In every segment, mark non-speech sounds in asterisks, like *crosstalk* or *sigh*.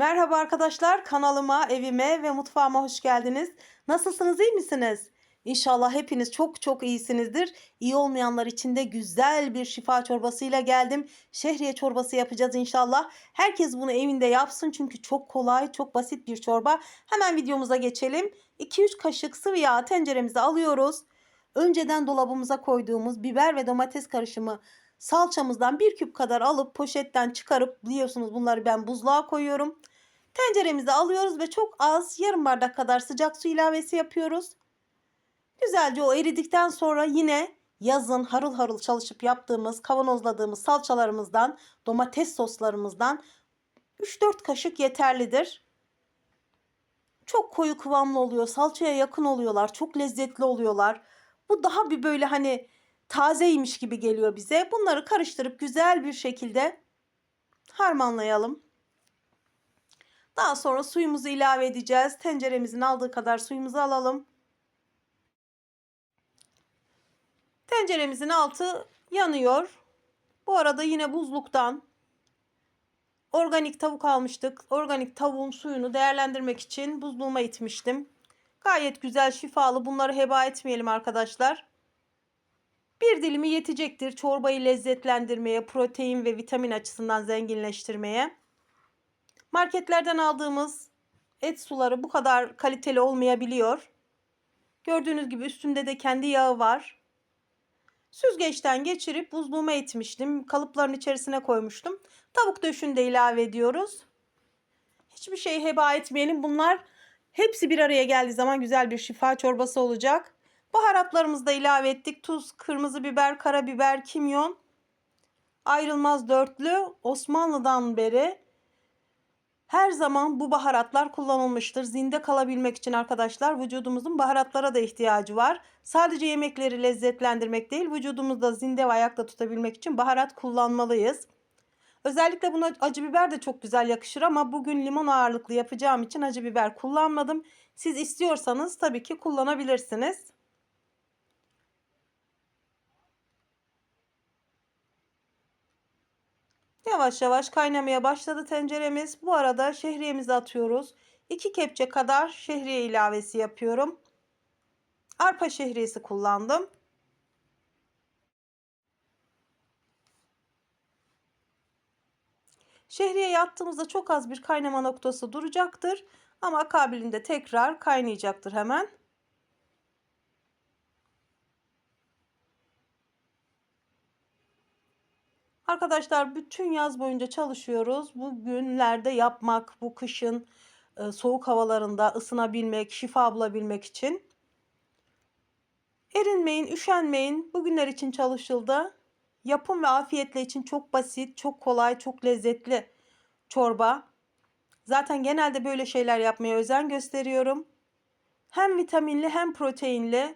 Merhaba arkadaşlar kanalıma, evime ve mutfağıma hoş geldiniz. Nasılsınız iyi misiniz? İnşallah hepiniz çok çok iyisinizdir. İyi olmayanlar için de güzel bir şifa çorbasıyla geldim. Şehriye çorbası yapacağız inşallah. Herkes bunu evinde yapsın çünkü çok kolay, çok basit bir çorba. Hemen videomuza geçelim. 2-3 kaşık sıvı yağ tenceremize alıyoruz. Önceden dolabımıza koyduğumuz biber ve domates karışımı salçamızdan bir küp kadar alıp poşetten çıkarıp biliyorsunuz bunları ben buzluğa koyuyorum. Tenceremize alıyoruz ve çok az yarım bardak kadar sıcak su ilavesi yapıyoruz. Güzelce o eridikten sonra yine yazın harıl harıl çalışıp yaptığımız kavanozladığımız salçalarımızdan domates soslarımızdan 3-4 kaşık yeterlidir. Çok koyu kıvamlı oluyor. Salçaya yakın oluyorlar. Çok lezzetli oluyorlar. Bu daha bir böyle hani tazeymiş gibi geliyor bize. Bunları karıştırıp güzel bir şekilde harmanlayalım. Daha sonra suyumuzu ilave edeceğiz. Tenceremizin aldığı kadar suyumuzu alalım. Tenceremizin altı yanıyor. Bu arada yine buzluktan organik tavuk almıştık. Organik tavuğun suyunu değerlendirmek için buzluğuma itmiştim. Gayet güzel şifalı. Bunları heba etmeyelim arkadaşlar. Bir dilimi yetecektir çorbayı lezzetlendirmeye, protein ve vitamin açısından zenginleştirmeye. Marketlerden aldığımız et suları bu kadar kaliteli olmayabiliyor. Gördüğünüz gibi üstünde de kendi yağı var. Süzgeçten geçirip buzluğuma etmiştim. Kalıpların içerisine koymuştum. Tavuk döşünü de ilave ediyoruz. Hiçbir şey heba etmeyelim. Bunlar hepsi bir araya geldiği zaman güzel bir şifa çorbası olacak. Baharatlarımızı da ilave ettik. Tuz, kırmızı biber, karabiber, kimyon. Ayrılmaz dörtlü Osmanlı'dan beri her zaman bu baharatlar kullanılmıştır. Zinde kalabilmek için arkadaşlar vücudumuzun baharatlara da ihtiyacı var. Sadece yemekleri lezzetlendirmek değil vücudumuzda zinde ve ayakta tutabilmek için baharat kullanmalıyız. Özellikle buna acı biber de çok güzel yakışır ama bugün limon ağırlıklı yapacağım için acı biber kullanmadım. Siz istiyorsanız tabii ki kullanabilirsiniz. Yavaş yavaş kaynamaya başladı tenceremiz. Bu arada şehriyemizi atıyoruz. 2 kepçe kadar şehriye ilavesi yapıyorum. Arpa şehriyesi kullandım. Şehriye yattığımızda çok az bir kaynama noktası duracaktır. Ama akabinde tekrar kaynayacaktır hemen. Arkadaşlar bütün yaz boyunca çalışıyoruz. Bu günlerde yapmak, bu kışın e, soğuk havalarında ısınabilmek, şifa bulabilmek için. Erinmeyin, üşenmeyin. Bugünler için çalışıldı. Yapım ve afiyetle için çok basit, çok kolay, çok lezzetli çorba. Zaten genelde böyle şeyler yapmaya özen gösteriyorum. Hem vitaminli hem proteinli.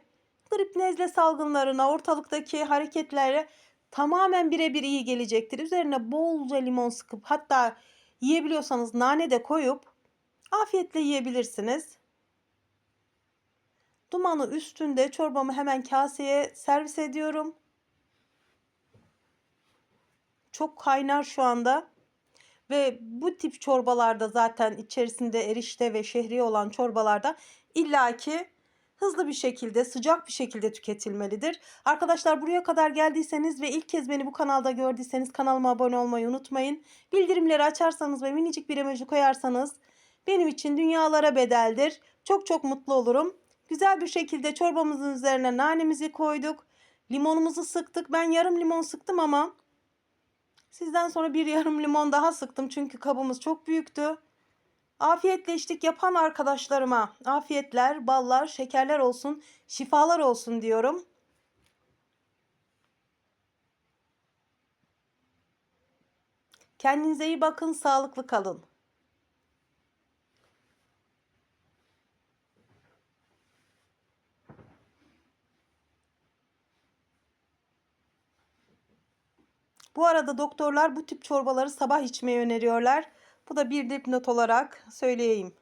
Grip nezle salgınlarına, ortalıktaki hareketlere tamamen birebir iyi gelecektir. Üzerine bolca limon sıkıp hatta yiyebiliyorsanız nane de koyup afiyetle yiyebilirsiniz. Dumanı üstünde çorbamı hemen kaseye servis ediyorum. Çok kaynar şu anda. Ve bu tip çorbalarda zaten içerisinde erişte ve şehriye olan çorbalarda illaki hızlı bir şekilde, sıcak bir şekilde tüketilmelidir. Arkadaşlar buraya kadar geldiyseniz ve ilk kez beni bu kanalda gördüyseniz kanalıma abone olmayı unutmayın. Bildirimleri açarsanız ve minicik bir emoji koyarsanız benim için dünyalara bedeldir. Çok çok mutlu olurum. Güzel bir şekilde çorbamızın üzerine nanemizi koyduk. Limonumuzu sıktık. Ben yarım limon sıktım ama sizden sonra bir *laughs* yarım limon daha sıktım. Çünkü kabımız çok büyüktü. Afiyetle içtik yapan arkadaşlarıma afiyetler, ballar, şekerler olsun, şifalar olsun diyorum. Kendinize iyi bakın, sağlıklı kalın. Bu arada doktorlar bu tip çorbaları sabah içmeyi öneriyorlar. Bu da bir dipnot olarak söyleyeyim.